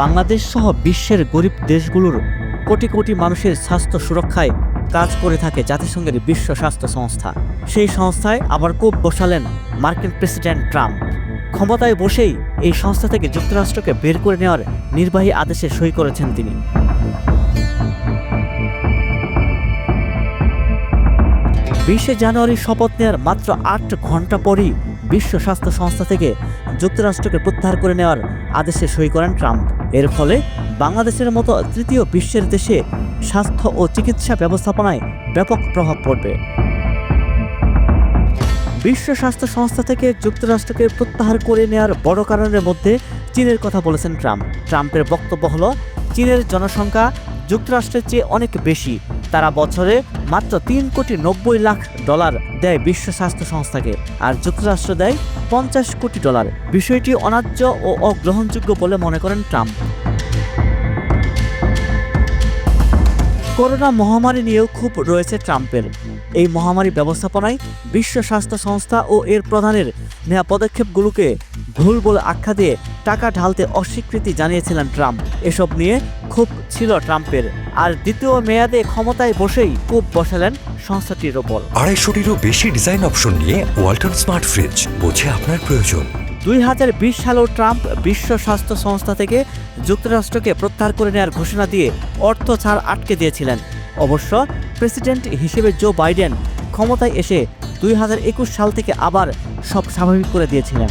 বাংলাদেশ সহ বিশ্বের গরিব দেশগুলোর কোটি কোটি মানুষের স্বাস্থ্য সুরক্ষায় কাজ করে থাকে জাতিসংঘের বিশ্ব স্বাস্থ্য সংস্থা। সেই সংস্থায় আবার কোপ বসালেন মার্কিন প্রেসিডেন্ট ট্রাম্প। ক্ষমতায় বসেই এই সংস্থা থেকে যুক্তরাষ্ট্রকে বের করে নেওয়ার নির্বাহী আদেশে সই করেছেন তিনি। বিশে জানুয়ারি শপথ নেওয়ার মাত্র আট ঘণ্টা পরই বিশ্ব স্বাস্থ্য সংস্থা থেকে যুক্তরাষ্ট্রকে প্রত্যাহার করে নেওয়ার আদেশে সই করেন ট্রাম্প। এর ফলে বাংলাদেশের মতো তৃতীয় বিশ্বের দেশে স্বাস্থ্য ও চিকিৎসা ব্যবস্থাপনায় ব্যাপক প্রভাব পড়বে। বিশ্ব স্বাস্থ্য সংস্থা থেকে যুক্তরাষ্ট্রকে প্রত্যাহার করে নেওয়ার বড় কারণের মধ্যে চীনের কথা বলেছেন ট্রাম্প। ট্রাম্পের বক্তব্য হলো চীনের জনসংখ্যা যুক্তরাষ্ট্রের চেয়ে অনেক বেশি। তারা বছরে মাত্র তিন কোটি নব্বই লাখ ডলার দেয় বিশ্ব স্বাস্থ্য সংস্থাকে, আর যুক্তরাষ্ট্র দেয় পঞ্চাশ কোটি ডলার। বিষয়টি অন্যায্য ও অগ্রহণযোগ্য বলে মনে করেন ট্রাম্প। করোনা মহামারী নিয়েও খুব রয়েছে ট্রাম্পের। এই মহামারী ব্যবস্থাপনায় বিশ্ব স্বাস্থ্য সংস্থা ও এর প্রধানের নেওয়া পদক্ষেপগুলোকে ভুল বলে আখ্যা দিয়ে টাকা ঢালতে অস্বীকৃতি জানিয়েছিলেন ট্রাম্প। এসব নিয়ে খুব ছিল ট্রাম্পের। আর দ্বিতীয় মেয়াদে ক্ষমতায় বসেই কূপ বসালেন সংস্থাটির ওপর। আড়াইশোটিরও বেশি ডিজাইন অপশন নিয়ে ওয়ালটন স্মার্ট ফ্রিজ বোঝে আপনার প্রয়োজন। দুই হাজার বিশ সালেও ট্রাম্প বিশ্ব স্বাস্থ্য সংস্থা থেকে যুক্তরাষ্ট্রকে প্রত্যাহার করে নেওয়ার ঘোষণা দিয়ে অর্থ ছাড় আটকে দিয়েছিলেন। অবশ্য প্রেসিডেন্ট হিসেবে জো বাইডেন ক্ষমতায় এসে দুই হাজার একুশ সাল থেকে আবার সব স্বাভাবিক করে দিয়েছিলেন।